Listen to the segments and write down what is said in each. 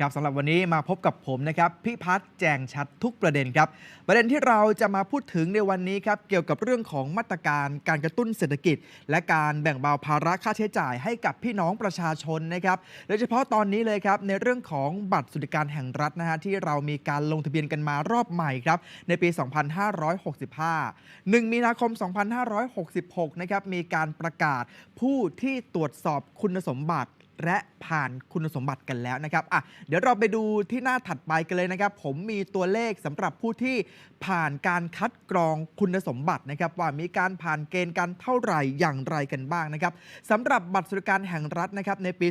ครับสำหรับวันนี้มาพบกับผมนะครับพี่พัฒน์แจงชัดทุกประเด็นครับ ประเด็นที่เราจะมาพูดถึงในวันนี้ครับเกี่ยวกับเรื่องของมาตรการการกระตุ้นเศรษฐกิจ และการแบ่งเบาภาระค่าใช้จ่ายให้กับพี่น้องประชาชนนะครับโดยเฉพาะตอนนี้เลยครับในเรื่องของบัตรสวัสดิการแห่งรัฐนะฮะที่เรามีการลงทะเบียนกันมารอบใหม่ครับในปี 2565 1 มีนาคม 2566 นะครับมีการประกาศผู้ที่ตรวจสอบคุณสมบัติ และผ่านคุณสมบัติกันแล้วนะครับอะเดี๋ยวเราไปดูที่หน้าถัดไปกันเลยนะครับ ผมมีตัวเลขสำหรับผู้ที่ผ่านการคัดกรองคุณสมบัตินะครับ ว่ามีการผ่านเกณฑ์กันเท่าไหร่อย่างไรกันบ้างนะครับสำหรับบัตรสวัสดิการแห่งรัฐนะครับในปี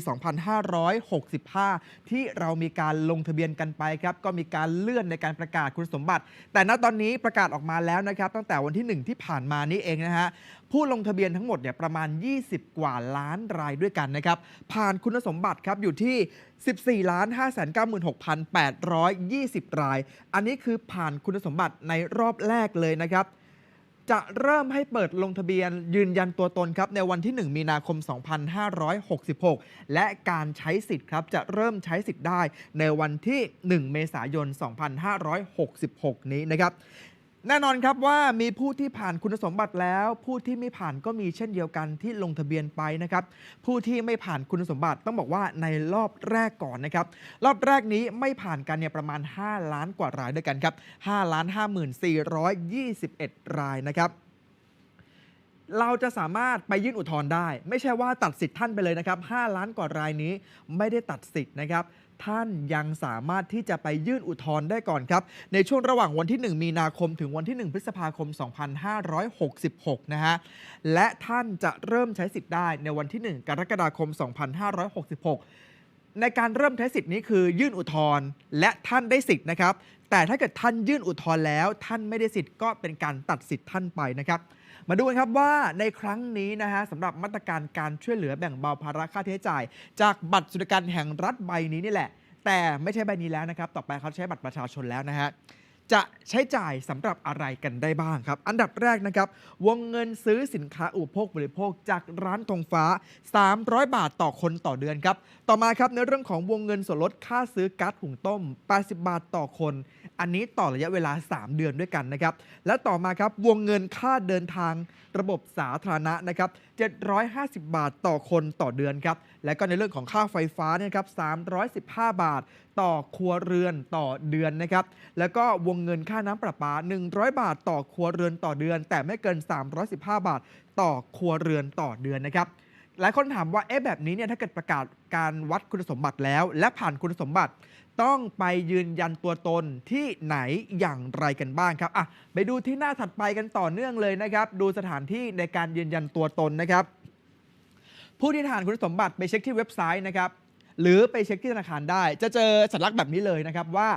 2565 ที่เรามีการลงทะเบียนกันไปครับก็มีการเลื่อนในการประกาศคุณสมบัติ แต่ณตอนนี้ประกาศออกมาแล้วนะครับ ตั้งแต่วันที่ 1 ที่ผ่านมานี้เองนะฮะ ผู้ลงทะเบียนทั้งหมดเนี่ยประมาณ 20 กว่าล้านรายด้วยกันนะครับ ผ่านคุณสมบัติครับอยู่ที่ 14ล้าน596,820 ราย อันนี้คือผ่านคุณสมบัติในรอบแรกเลยนะครับ จะเริ่มให้เปิดลงทะเบียนยืนยันตัวตนครับในวันที่ 1 มีนาคม 2566 และการใช้สิทธิ์ครับจะเริ่มใช้สิทธิ์ได้ในวันที่ 1 เมษายน 2566 นี้นะครับ แน่นอนครับว่ามีผู้ที่ผ่านคุณสมบัติแล้ว ผู้ที่ไม่ผ่านก็มีเช่นเดียวกันที่ลงทะเบียนไปนะครับ ผู้ที่ไม่ผ่านคุณสมบัติต้องบอกว่าในรอบแรกก่อนนะครับ รอบแรกนี้ไม่ผ่านกันเนี่ยประมาณ 5 ล้านกว่ารายด้วยกันครับ5ล้าน5421 รายนะครับเราจะสามารถไปยื่นอุทธรณ์ได้ ไม่ใช่ว่าตัดสิทธิ์ท่านไปเลยนะครับ 5 ล้านกว่ารายนี้ไม่ได้ตัดสิทธิ์นะครับ ท่านยังสามารถที่จะไปยื่นอุทธรณ์ได้ก่อนครับ ในช่วงระหว่างวันที่ 1 มีนาคมถึงวันที่ 1 พฤษภาคม 2566 นะฮะ และท่านจะเริ่มใช้สิทธิ์ได้ในวันที่ 1 กรกฎาคม 2566 ในการเริ่มใช้สิทธิ์นี้คือยื่นอุทธรณ์และท่านได้สิทธิ์นะครับ แต่ถ้าเกิดท่านยื่นอุทธรณ์แล้ว ท่านไม่ได้สิทธิ์ก็เป็นการตัดสิทธิ์ท่านไปนะครับมาดูกันครับว่าในครั้งนี้นะฮะสำหรับมาตรการการช่วยเหลือแบ่งเบาภาระค่าใช้จ่าย จากบัตรสุดิการแห่งรัฐใบนี้นี่แหละ แต่ไม่ใช่ใบนี้แล้วนะครับ ต่อไปเขาใช้บัตรประชาชนแล้วนะฮะ จะใช้จ่ายสำหรับอะไรกันได้บ้างครับ อันดับแรกนะครับ วงเงินซื้อสินค้าอุปโภคบริโภคจากร้านธงฟ้า 300 บาทต่อคนต่อเดือนครับ ต่อมาครับในเรื่องของวงเงินส่วนลดค่าซื้อก๊าซหุงต้ม 80 บาทต่อคน อันนี้ต่อระยะเวลา 3 เดือนด้วยกันนะครับ และต่อมาครับวงเงินค่าเดินทางระบบสาธารณะนะครับ750 บาทต่อคนต่อเดือนครับ และก็ในเรื่องของค่าไฟฟ้าเนยครับ315 บาทต่อครัวเรือนต่อเดือนนะครับ แล้วก็วงเงินค่าน้ำประปา 100 บาทต่อครัวเรือนต่อเดือน แต่ไม่เกิน 315 บาทต่อครัวเรือนต่อเดือนนะครับ หลายคนถามว่าเอ๊ะแบบนี้เนี่ยถ้าเกิดประกาศการวัดคุณสมบัติแล้ว และผ่านคุณสมบัติต้องไปยืนยันตัวตนที่ไหนอย่างไรกันบ้างครับอะไปดูที่หน้าถัดไปกันต่อเนื่องเลยนะครับ ดูสถานที่ในการยืนยันตัวตนนะครับ ผู้ที่ผ่านคุณสมบัติไปเช็คที่เว็บไซต์นะครับ หรือไปเช็คที่ธนาคารได้ จะเจอสัญลักษณ์แบบนี้เลยนะครับว่า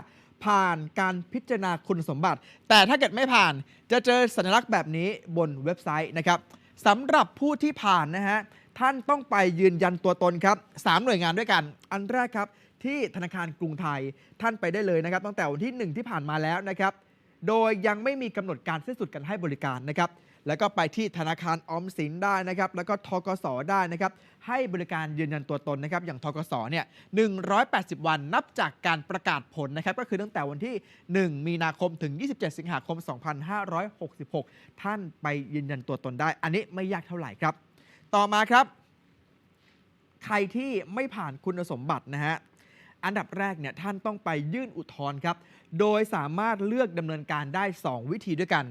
ผ่านการพิจารณาคุณสมบัติ แต่ถ้าเกิดไม่ผ่านจะเจอสัญลักษณ์แบบนี้บนเว็บไซต์นะครับสำหรับผู้ที่ผ่านนะฮะ ท่านต้องไปยืนยันตัวตนครับสามหน่วยงานด้วยกัน อันแรกครับที่ธนาคารกรุงไทยท่านไปได้เลยนะครับ ตั้งแต่วันที่ 1 ที่ผ่านมาแล้วนะครับ โดยยังไม่มีกำหนดการสิ้นสุดการให้บริการนะครับ แล้วก็ไปที่ธนาคารออมสินได้นะครับ แล้วก็ทกสได้นะครับ ให้บริการยืนยันตัวตนนะครับ อย่างทกสเนี่ย180 วันนับจากการประกาศผลนะครับ ก็คือตั้งแต่วันที่ 1 มีนาคมถึง 27 สิงหาคม 2566 ท่านไปยืนยันตัวตนได้ อันนี้ไม่ยากเท่าไหร่ครับ ต่อมาครับ ใครที่ไม่ผ่านคุณสมบัตินะฮะอันดับแรกเนี่ยท่านต้องไปยื่นอุทธรณ์ครับ โดยสามารถเลือกดำเนินการได้ 2 วิธีด้วยกัน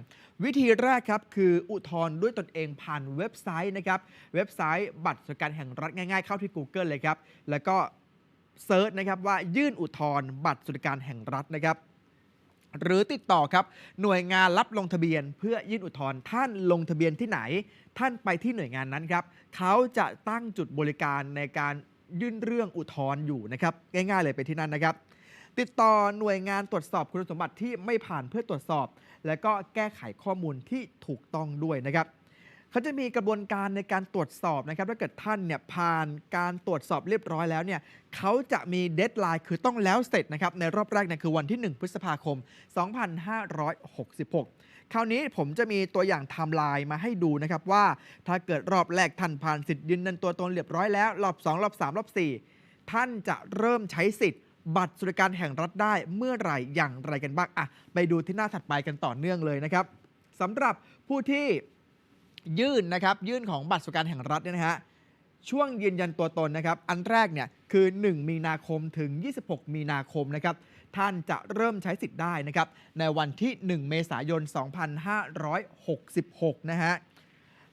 วิธีแรกครับคืออุทธรณ์ด้วยตนเองผ่านเว็บไซต์นะครับ เว็บไซต์บัตรสวัสดิการแห่งรัฐง่ายๆ เข้าที่ Google เลยครับ แล้วก็เซิร์ชนะครับว่ายื่นอุทธรณ์บัตรสวัสดิการแห่งรัฐนะครับ หรือติดต่อครับ หน่วยงานรับลงทะเบียน เพื่อยื่นอุทธรณ์ท่านลงทะเบียนที่ไหน ท่านไปที่หน่วยงานนั้นครับเขาจะตั้งจุดบริการในการยื่นเรื่องอุทธรณ์อยู่นะครับง่ายๆเลยไปที่นั่นนะครับ ติดต่อหน่วยงานตรวจสอบคุณสมบัติที่ไม่ผ่านเพื่อตรวจสอบ และก็แก้ไขข้อมูลที่ถูกต้องด้วยนะครับ เขาจะมีกระบวนการในการตรวจสอบนะครับถ้าเกิดท่านเนี่ยผ่านการตรวจสอบเรียบร้อยแล้วเนี่ยเขาจะมีเดทไลน์คือต้องแล้วเสร็จนะครับในรอบแรกเนี่ยคือวันที่ 1 พฤษภาคม 2566 คราวนี้ผมจะมีตัวอย่างไทม์ไลน์มาให้ดูนะครับว่า ถ้าเกิดรอบแรกท่านผ่านสิทธิ์ยืนยันตัวตนเรียบร้อยแล้ว รอบ 2 รอบ 3 รอบ 4 ท่านจะเริ่มใช้สิทธิ์บัตรสวัสดิการแห่งรัฐได้เมื่อไหร่อย่างไรกันบ้างอะไปดูที่หน้าถัดไปกันต่อเนื่องเลยนะครับสำหรับผู้ที่ ยื่นนะครับยื่นของบัตรสวัสดิการแห่งรัฐเนี่ยนะฮะช่วงยืนยันตัวตนนะครับ อันแรกเนี่ยคือ 1 มีนาคมถึง 26 มีนาคมนะครับ ท่านจะเริ่มใช้สิทธิ์ได้นะครับ ในวันที่ 1 เมษายน 2566 นะฮะ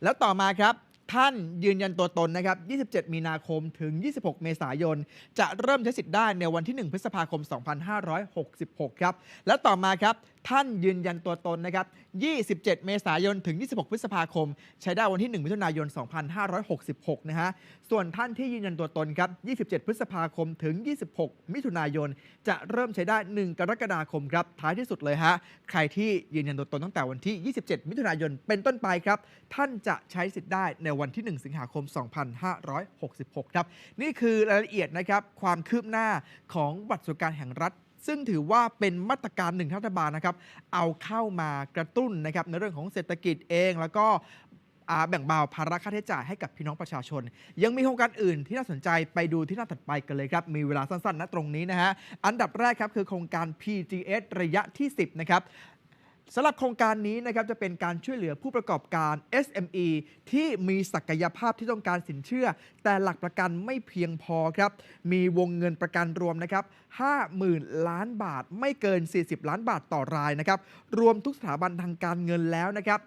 แล้วต่อมาครับ ท่านยืนยันตัวตนนะครับ 27 มีนาคมถึง 26 เมษายน จะเริ่มใช้สิทธิ์ได้ในวันที่ 1 พฤษภาคม 2566 ครับ และต่อมาครับท่านยืนยันตัวตนนะครับ 27 เมษายน ถึง 26 พฤษภาคม ใช้ได้วันที่ 1 มิถุนายน 2566 นะฮะ ส่วนท่านที่ยืนยันตัวตนครับ 27 พฤษภาคม ถึง 26 มิถุนายน จะเริ่มใช้ได้ 1 กรกฎาคมครับ ท้ายที่สุดเลยฮะ ใครที่ยืนยันตัวตนตั้งแต่วันที่ 27 มิถุนายน เป็นต้นไปครับ ท่านจะใช้สิทธิ์ได้ในวันที่ 1 สิงหาคม 2566 ครับ นี่คือรายละเอียดนะครับ ความคืบหน้าของบัตรสวัสดิการแห่งรัฐ ซึ่งถือว่าเป็นมาตรการหนึ่งรัฐบาลนะครับ เอาเข้ามากระตุ้นนะครับในเรื่องของเศรษฐกิจเอง แล้วก็แบ่งเบาภาระค่าใช้จ่ายให้กับพี่น้องประชาชน ยังมีโครงการอื่นที่น่าสนใจไปดูที่หน้าถัดไปกันเลยครับ มีเวลาสั้นๆนะตรงนี้นะฮะ อันดับแรกครับคือโครงการ PGS ระยะที่ 10 นะครับ สำหรับโครงการนี้นะครับจะเป็นการช่วยเหลือผู้ประกอบการ SME ที่มีศักยภาพที่ต้องการสินเชื่อ แต่หลักประกันไม่เพียงพอครับ มีวงเงินประกันรวมนะครับ 50,000 ล้านบาทไม่เกิน 40 ล้านบาทต่อรายนะครับ รวมทุกสถาบันทางการเงินแล้วนะครับ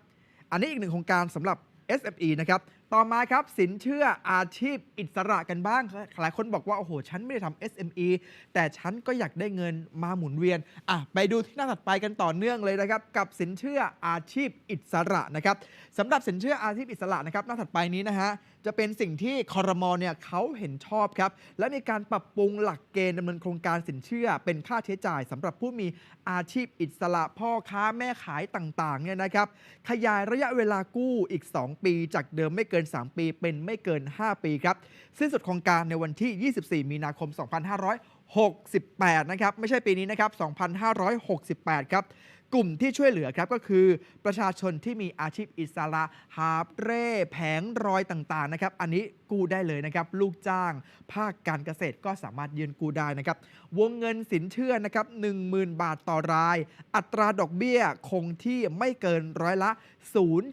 อันนี้อีกหนึ่งโครงการสำหรับ SME นะครับ ต่อมาครับสินเชื่ออาชีพอิสระกันบ้าง หลายคนบอกว่า โอ้โห ฉันไม่ได้ทำ SME แต่ฉันก็อยากได้เงินมาหมุนเวียน อะ ไปดูที่หน้าถัดไปกันต่อเนื่องเลยนะครับ กับสินเชื่ออาชีพอิสระนะครับสำหรับสินเชื่ออาชีพอิสระนะครับหน้าถัดไปนี้นะฮะจะเป็นสิ่งที่คอรมอเนี่ยเขาเห็นชอบครับ และมีการปรับปรุงหลักเกณฑ์ดำเนินโครงการสินเชื่อ เป็นค่าใช้จ่ายสำหรับผู้มีอาชีพอิสระพ่อค้าแม่ขายต่างๆเนี่ยนะครับขยายระยะเวลากู้อีก 2 ปี จากเดิมไม่เกิน 3 ปีเป็นไม่เกิน 5 ปีครับสิ้นสุดโครงการในวันที่ 24 มีนาคม 2568 นะครับ ไม่ใช่ปีนี้นะครับ 2568 ครับ กลุ่มที่ช่วยเหลือครับก็คือประชาชนที่มีอาชีพอิสระหาบเร่แผงรอยต่างๆนะครับ อันนี้กู้ได้เลยนะครับ ลูกจ้าง ภาคการเกษตรก็สามารถยืนกู้ได้นะครับ วงเงินสินเชื่อนะครับ10,000 บาทต่อราย อัตราดอกเบี้ยคงที่ไม่เกินร้อยละ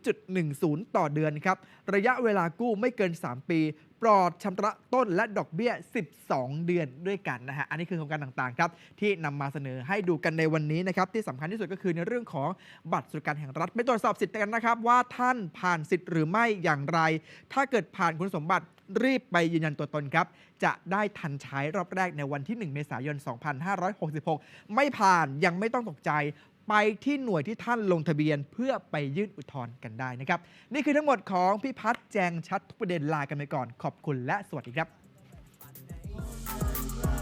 0.10 ต่อเดือนครับ ระยะเวลากู้ไม่เกิน 3 ปี ปลอดชำระต้นและดอกเบี้ย 12 เดือนด้วยกันนะฮะ อันนี้คือโครงการต่างๆครับที่นำมาเสนอให้ดูกันในวันนี้นะครับที่สำคัญที่สุดก็คือในเรื่องของบัตรสวัสดิการแห่งรัฐไปตรวจสอบสิทธิ์กันนะครับ ว่าท่านผ่านสิทธิ์หรือไม่อย่างไร ถ้าเกิดผ่านคุณสมบัติรีบไปยืนยันตัวตนครับ จะได้ทันใช้รอบแรกในวันที่ 1 เมษายน 2566 ไม่ผ่านยังไม่ต้องตกใจ ไปที่หน่วยที่ท่านลงทะเบียนเพื่อไปยื่นอุทธรณ์กันได้นะครับ นี่คือทั้งหมดของพี่พัฒน์แจงชัดทุกประเด็นลากันไปก่อน ขอบคุณและสวัสดีครับ